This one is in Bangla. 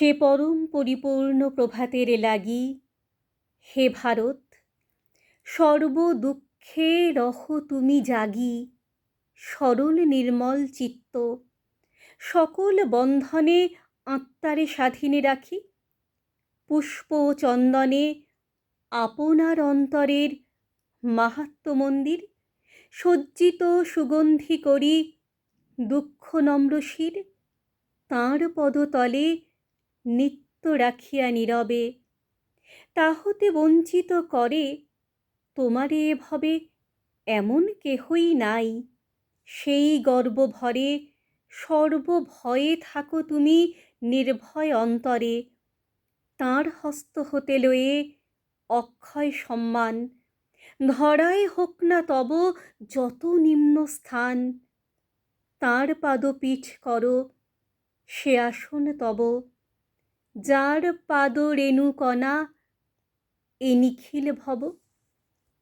সে পরম পরিপূর্ণ প্রভাতের লাগি। হে ভারত, সর্ব দুঃখে রহ তুমি জাগি। সরল নির্মল চিত্ত, সকল বন্ধনে আত্মারে স্বাধীনে রাখি। পুষ্প চন্দনে আপনার অন্তরের মাহাত্ম মন্দির। সজ্জিত সুগন্ধি করি দুঃখ নম্রশির, তাঁর পদতলে নিত্য রাখিয়া নীরবে। তাহতে বঞ্চিত করে, তোমারে এভবে এমন কেহই নাই। সেই গর্ব ভরে সর্বভয়ে থাকো তুমি নির্ভয় অন্তরে। তাঁর হস্ত হতে লয়ে অক্ষয় সম্মান। ধরায় হোক না তব যত নিম্ন স্থান। তাঁর পাদপীঠ করো, সে আসন তব। যার পাদ রেণুকণা এ নিখিল ভব।